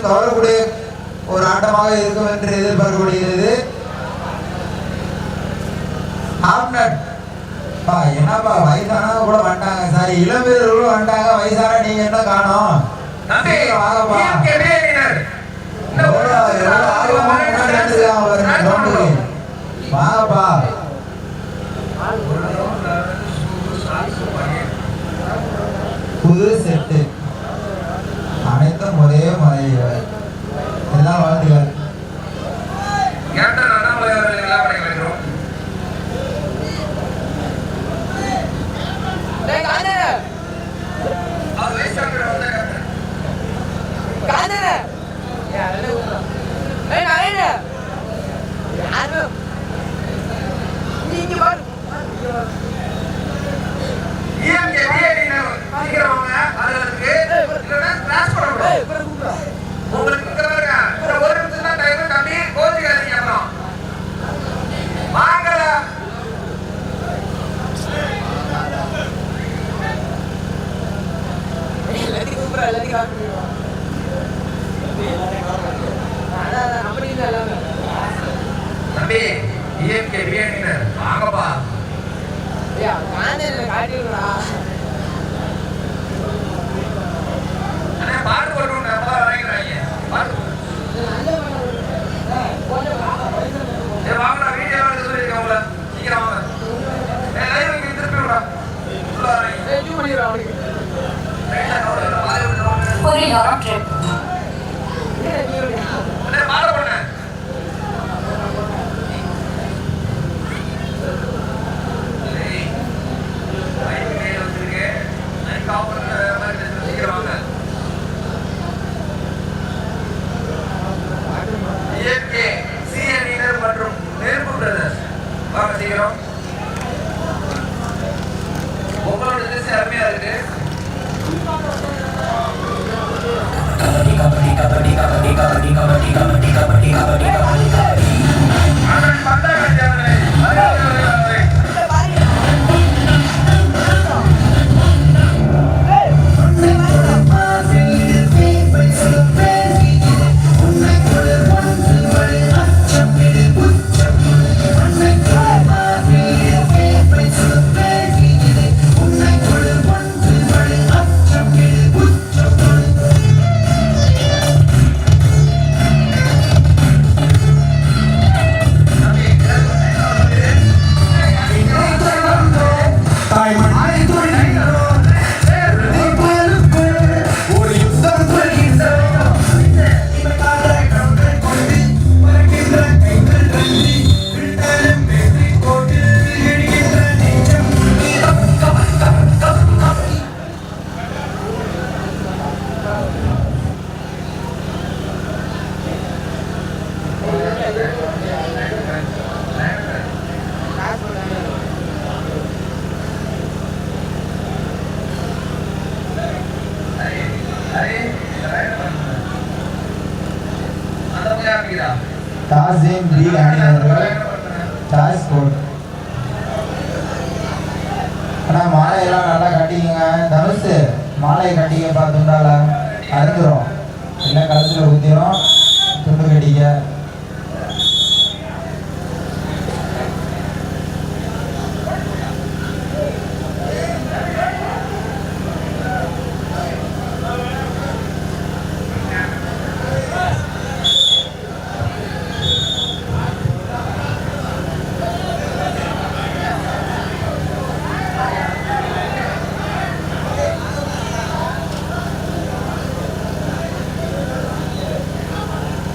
ரசிகர்களும் கவரக்கூடிய ஒரு ஆட்டமாக இருக்கும் என்று எதிர்பார்க்கப்படுகிறது. என்னப்பா வயசானவங்க கூட வந்துட்டாங்க. சாரி இளம் வீரர்களும் வந்துட்டாங்க. வயசான நீங்க என்ன காணோம் வாங்கப்பா. அனைத்தும் ஒரே மாதிரி எல்லாம் வாழ்த்துக்கள் தம்பி. வாங்கப்பா. காட்டிடுறா அண்ணா, பாட்டு டாஸின் பி அணியினர்கள் டாஸ் கோட் அண்ணா மாலையெல்லாம் நல்லா கட்டிக்கங்க தனுஷு மாலையை கட்டிக்க பார்த்துட்டால அறுந்துரும் இல்லை கழுத்தில் ஊற்றிடும் துண்டு கட்டிக்க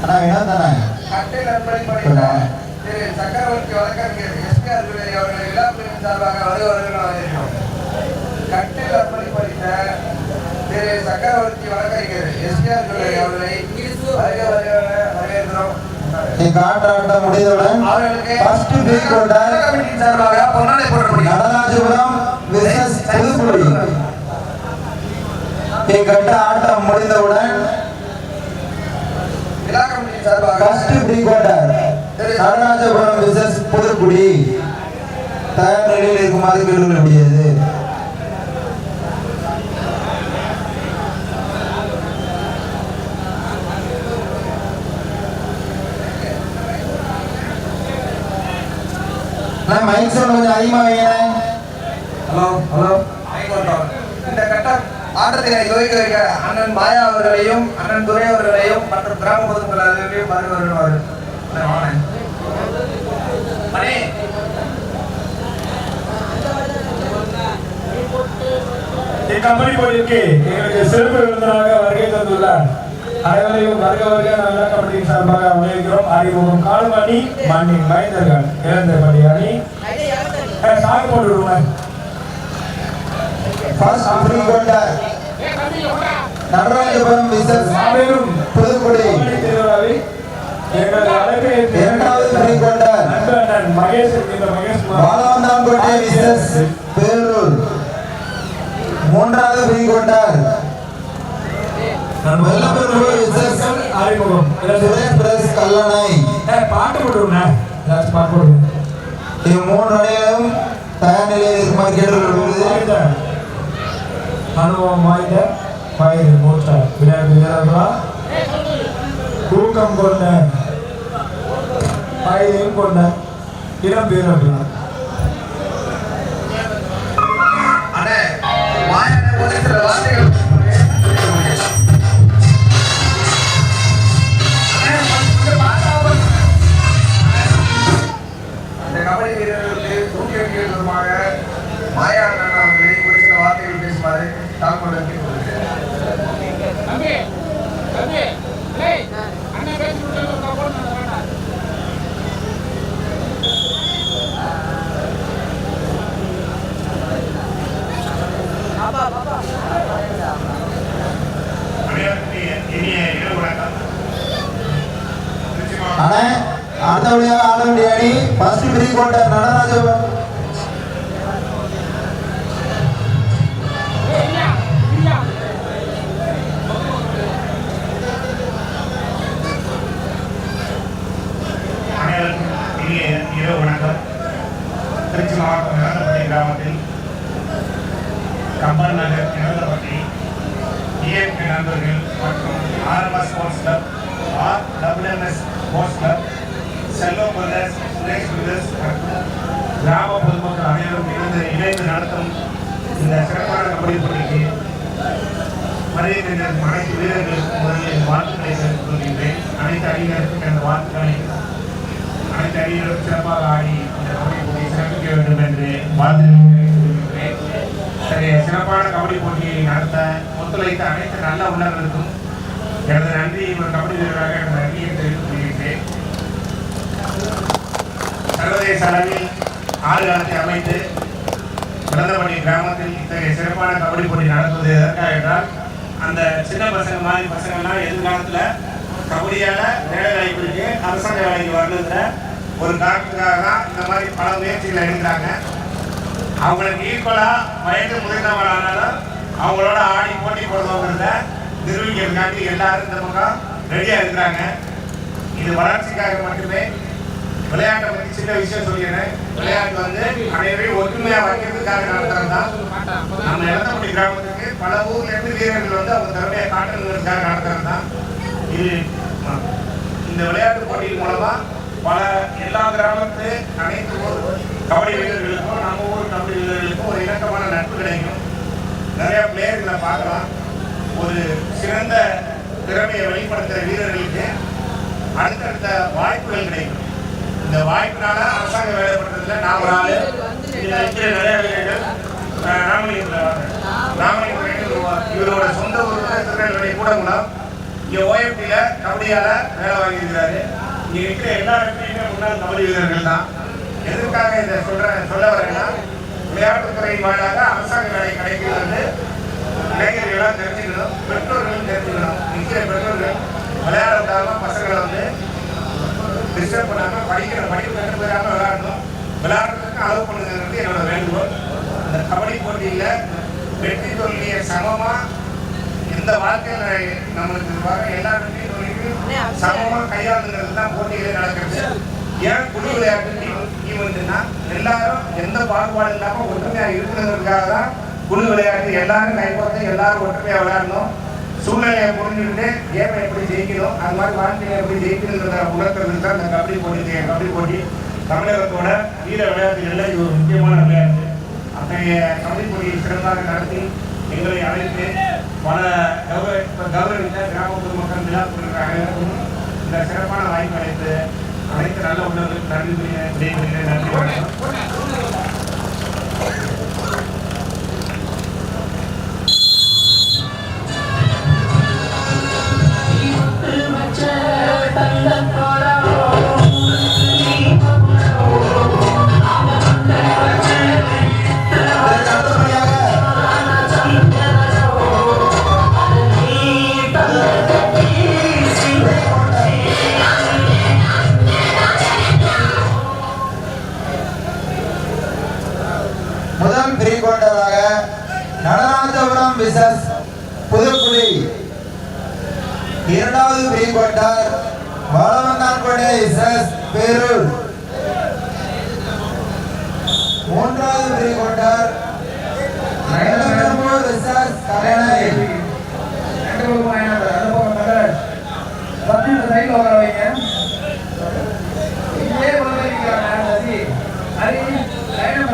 அண்ணா வினோத் தானே கட்டில் அர்ப்பணிப்படைத்த திரு சக்கரவர்த்தி வழக்கறிஞர் எஸ்பி அர்ஜுனரி அவர்களை விழாக்குழுவின் சார்பாக வருக வருக வரவேற்கிறோம். கட்டில் அர்ப்பணிப்படைத்த திரு சக்கரவர்த்தி வழக்கறிஞர் எஸ்பி அர்ஜுனரி அவர்களை வருக வருக என வரவேற்கிறோம். இக்காற்றாட்டம் முடிந்தவுடன் ஃபர்ஸ்ட் பீக் கமிட்டியின் சார்பாக பொன்னாடை போடப்படுகிறது. நடராஜபுரம் விசஸ் புதுக்குடி இக்கட்ட ஆட்டம் முடிந்தவுடன் tea quarter Natarajapuram versus Pudukkudi. தயார் நிலையில் இருக்குமாறு கேட்டுக்கொள்ள முடியாது மைக் சவுண்ட் கொஞ்சம் அதிகமாக வைங்க ஹலோ ஹலோ. கட்டம் துவக்கி வைக்க அண்ணன் மாயா அவர்களையும் அண்ணன் துரை அவர்களையும் மற்றும் கிராம பொதுமக்கள் அனைவரையும் வருவார்கள் மணி கம்பெனி போட்டிக்கு எங்களுக்கு சிறப்பு விருந்தினராக வருகை தந்துள்ளார் அனைவரையும் வருக வருக நல்ல கமிட்டியின் சார்பாக வரவேற்கிறோம். அறிமுகம் கால்மணி மண்ணின் மைந்தர்கள் இழந்த படி அணி. சாக்கு போட்டு விடுவேன் ஃபர்ஸ்ட் ஃப்ரீ கொண்டார் நடராஜபுரம் விசஸ் மாபெரும் புதுக்குடி இரண்டாவது மகேஷ் குமார். பாலவந்தான்கோட்டை விசஸ் பேரூர் மூன்றாவது ஃப்ரீ கொண்டார் அறிமுகம். சுரேஷ் பிரஸ் கல்லணை. பாட்டு ஏதாச்சும் பாட்டு இது மூன்று அணிகளும் தயார் நிலையில் இருக்குமாறு கேட்டுக்கொள்கிறது. வாய்ந்த அனுபவம் வாய்ந்த வயது மூத்த விளையாட்டு வீரர்களா? ஊக்கம் கொண்ட வயதையும் கொண்ட இளம் வீரர்களா? வார்த்தைகள் வெற்றி கொண்ட நடராஜவர் இரவு வணக்கம். திருச்சி மாவட்டம் இறந்தப்பட்டி கிராமத்தில் கம்பன் நகர் நண்பர்கள் மற்றும் RMS sports club R WMS sports club Selvam brothers கிராம பொதுமக்கள் அனைவரும் இணைந்து இணைந்து நடத்தும் இந்த சிறப்பான கபடி போட்டிக்கு மரியாதை அனைத்து வீரர்களுக்கும் முதலில் வாழ்த்துக்களை தெரிவித்துக் கொள்கின்றேன். அனைத்து அணியினருக்கும் எனது வாழ்த்துக்களை அனைத்து அணியினரும் சிறப்பாக ஆடி இந்த கபடி போட்டியை சிறப்பிக்க வேண்டும் என்று வாழ்த்து தெரிவித்துக் சரி சிறப்பான கபடி போட்டியை நடத்த ஒத்துழைத்த அனைத்து நல்ல உள்ளவர்களுக்கும் எனது நன்றி ஒரு கபடி வீரராக எனது நன்றியை தெரிவித்துக் கொள்கின்றேன். சர்வதேச சார்பில் ஆடுகளத்தை அமைத்து கடந்தபடி கிராமத்தில் இத்தகைய சிறப்பான கபடி போட்டி நடத்துவது எதற்காக என்றால் அந்த சின்ன பசங்க மாதிரி பசங்கள்லாம் எதிர்காலத்தில் கபடியால் வேலை வாய்ப்பு இருக்கு அரசாங்க வேலைக்கு வரணுங்கிற ஒரு காரணத்துக்காக தான் இந்த மாதிரி பல முயற்சிகளை எடுக்கிறாங்க. அவங்களுக்கு ஈக்குவலாக வயது முதிர்ந்தவர்களானாலும் அவங்களோட ஆடி போட்டி போடுறவங்கிறத நிரூபிக்கிறதுக்காண்டி எல்லாரும் இந்த பக்கம் ரெடியாக இருக்கிறாங்க. இது வளர்ச்சிக்காக மட்டுமே விளையாட்டை பத்தி சின்ன விஷயம் சொல்லிடுறேன். விளையாட்டு வந்து அனைவரையும் ஒற்றுமையா வைக்கிறதுக்காக நடத்துறது தான். நம்ம இளந்தப்பட்டி கிராமத்துக்கு பல ஊர்ல இருந்து வீரர்கள் வந்து அவங்க திறமையை காட்டுறதுக்காக நடத்துறது தான். இது இந்த விளையாட்டு போட்டியின் மூலமா பல எல்லா கிராமத்து அனைத்து ஊர் கபடி வீரர்களுக்கும் நம்ம ஊர் கபடி வீரர்களுக்கும் ஒரு இணக்கமான நட்பு கிடைக்கும். நிறைய பிளேயர்களை பார்க்கலாம். ஒரு சிறந்த திறமையை வெளிப்படுத்துகிற வீரர்களுக்கு அடுத்தடுத்த வாய்ப்புகள் கிடைக்கும். இந்த வாய்ப்பினால அரசாங்க வேலை பண்றதுல நான் ஒரு ஆளு. இதுல இருக்கிற நிறைய வீரர்கள் ராமலிங்கத்தில் ராமலிங்கம் இவரோட சொந்த ஊர் திருநெல்வேலி கூடங்குளம். இங்கே ஓஎம்டில கபடியால வேலை வாங்கியிருக்கிறாரு. இங்கே இருக்கிற எல்லா இடத்துலையுமே முன்னாள் கபடி வீரர்கள் தான். எதற்காக இதை சொல்ற சொல்ல வரேன்னா விளையாட்டுத்துறை வாயிலாக அரசாங்க வேலை கிடைக்கிறது. இளைஞர்களாக தெரிஞ்சுக்கணும் பெற்றோர்களும் தெரிஞ்சுக்கணும். நிற்கிற பெற்றோர்கள் விளையாட விடாம பசங்களை வந்து டிஸ்டர்ப் பண்ணாம படிக்கிற படிப்பு கண்டு போயிடாம விளையாடணும் விளையாடுறதுக்கு அளவு பண்ணுங்கிறது என்னோட வேண்டுகோள். இந்த கபடி போட்டியில வெற்றி தோல்வியை சமமா எந்த வாழ்க்கையில நம்மளுக்கு வர எல்லா வெற்றி தோல்வியும் சமமா கையாளுங்கிறது தான் போட்டிகளே நடக்கிறது. ஏன் குழு விளையாட்டு வந்துன்னா எல்லாரும் எந்த பாகுபாடு இல்லாம ஒற்றுமையா இருக்கணுங்கிறதுக்காக தான் குழு விளையாட்டு எல்லாரும் கைப்பற்ற எல்லாரும் ஒற்றுமையா விளையாடணும். சூழ்நிலையை புரிஞ்சுக்கிட்டு கேமை எப்படி ஜெயிக்கணும் அது மாதிரி வாழ்க்கையை எப்படி ஜெயிக்கணுங்கிறத உணர்த்துறது தான் இந்த கபடி போட்டி கபடி போட்டி தமிழகத்தோட வீர விளையாட்டுகளில் இது ஒரு முக்கியமான விளையாட்டு. அத்தகைய கபடி போட்டியை சிறப்பாக நடத்தி எங்களை அழைத்து பல கௌரவ கௌரவித்த கிராம பொதுமக்கள் விழா கொண்டிருக்காங்க இந்த சிறப்பான வாய்ப்பு அழைத்து அனைத்து நல்ல உள்ளவர்களுக்கு நன்றி நன்றி வணக்கம். இரண்டாவது பிரி கொண்டார் வளவந்தான்கொண்டே இசஸ் பேருள் மூன்றாவது பிரி கொண்டார் ரெண்டமூர் இசஸ் கரணை ரெண்டமூர் பயணம் அனுபவம் மகர் பத்து சைக்கிள் வர வைங்க. இதே மாதிரி சசி. அரி லைனம்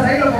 சைக்கிள்